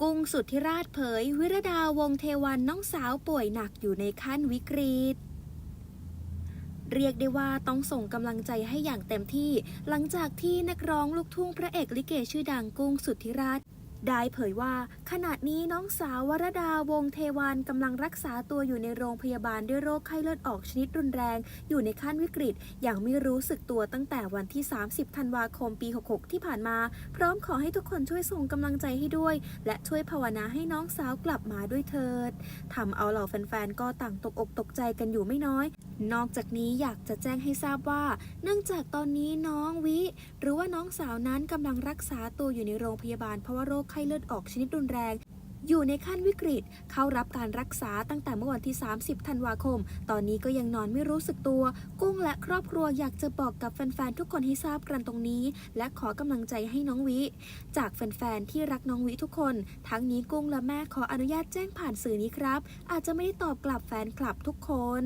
กุ้งสุทธิราชเผย วิรดาวงเทวันน้องสาวป่วยหนักอยู่ในขั้นวิกฤตเรียกได้ว่าต้องส่งกำลังใจให้อย่างเต็มที่ หลังจากที่นักร้องลูกทุ่งพระเอกลิเกชื่อดังกุ้งสุทธิราช ได้เผยว่า ขณะนี้น้องสาววรดาวงเทวันกำลังรักษาตัวอยู่ในโรงพยาบาลด้วยโรคไข้เลือดออกชนิดรุนแรง อยู่ในขั้นวิกฤตอย่างไม่รู้สึกตัวตั้งแต่วันที่ 30 ธันวาคมปี 66 ที่ผ่านมา พร้อมขอให้ทุกคนช่วยส่งกำลังใจให้ด้วย และช่วยภาวนาให้น้องสาวกลับมาด้วยเถิดทำเอาเหล่าแฟนๆก็ต่างตกอกตกใจกันอยู่ไม่น้อย นอกจากนี้อยากจะแจ้งให้ทราบว่า เนื่องจากตอนนี้น้องวิ หรือว่าน้องสาวนั้นกำลังรักษาตัวอยู่ในโรงพยาบาลเพราะว่าโรคไข้เลือดออกชนิดรุนแรง อยู่ในขั้นวิกฤต เข้ารับการรักษาตั้งแต่เมื่อวันที่ 30 ธันวาคม ตอนนี้ก็ยังนอนไม่รู้สึกตัว กุ้งและครอบครัวอยากจะบอกกับแฟนๆ ทุกคนให้ทราบกันตรงนี้ และขอกำลังใจให้น้องวิ จากแฟนๆ ที่รักน้องวิทุกคน ทั้งนี้กุ้งและแม่ขออนุญาตแจ้งผ่านสื่อนี้ครับ อาจจะไม่ได้ตอบกลับแฟนคลับทุกคน